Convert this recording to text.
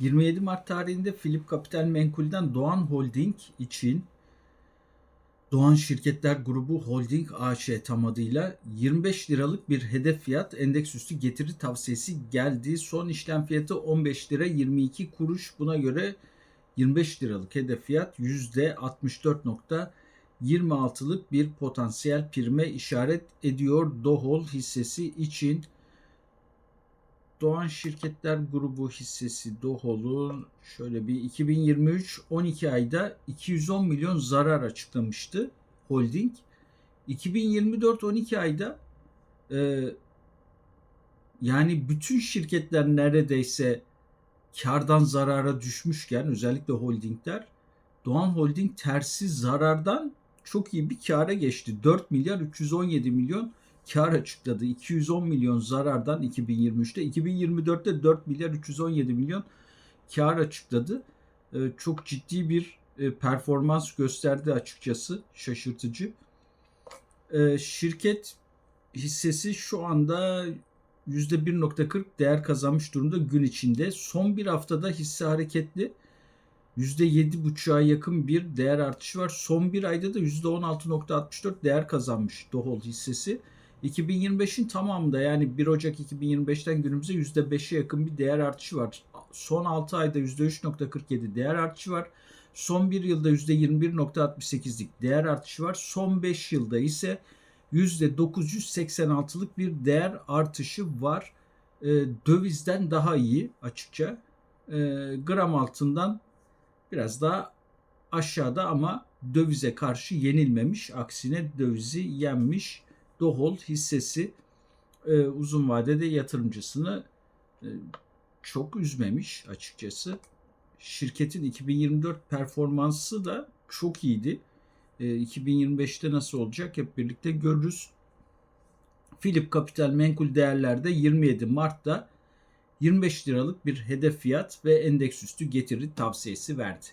27 Mart tarihinde Philip Capital Menkul'den Doğan Holding için Doğan Şirketler Grubu Holding AŞ tam adıyla 25 liralık bir hedef fiyat endeks üstü getiri tavsiyesi geldi. Son işlem fiyatı 15 lira 22 kuruş. Buna göre 25 liralık hedef fiyat %64.26'lık bir potansiyel prime işaret ediyor Dohol hissesi için. Doğan Şirketler Grubu hissesi Dohol'un şöyle bir 2023 12 ayda 210 milyon zarar açıklamıştı holding. 2024 12 ayda e, yani bütün şirketler neredeyse kardan zarara düşmüşken özellikle holdingler Doğan Holding tersi zarardan çok iyi bir kâra geçti. 4 milyar 317 milyon kar açıkladı. 210 milyon zarardan 2023'te 2024'te 4 milyar 317 milyon kar açıkladı. Ee, çok ciddi bir e, performans gösterdi açıkçası şaşırtıcı. Ee, şirket hissesi şu anda %1.40 değer kazanmış durumda gün içinde. Son bir haftada hisse hareketli. %7.5'a yakın bir değer artışı var. Son bir ayda da %16.64 değer kazanmış Dohol hissesi. 2025'in tamamında yani 1 Ocak 2025'ten günümüze %5'e yakın bir değer artışı var. Son 6 ayda %3.47 değer artışı var. Son 1 yılda %21.68'lik değer artışı var. Son 5 yılda ise %986'lık bir değer artışı var. E, dövizden daha iyi açıkça. E, gram altından biraz daha aşağıda ama dövize karşı yenilmemiş. Aksine dövizi yenmiş. Dohol hissesi e, uzun vadede yatırımcısını e, çok üzmemiş açıkçası. Şirketin 2024 performansı da çok iyiydi. E, 2025'te nasıl olacak hep birlikte görürüz. Philip Capital Menkul Değerler'de 27 Mart'ta 25 liralık bir hedef fiyat ve endeks üstü getiri tavsiyesi verdi.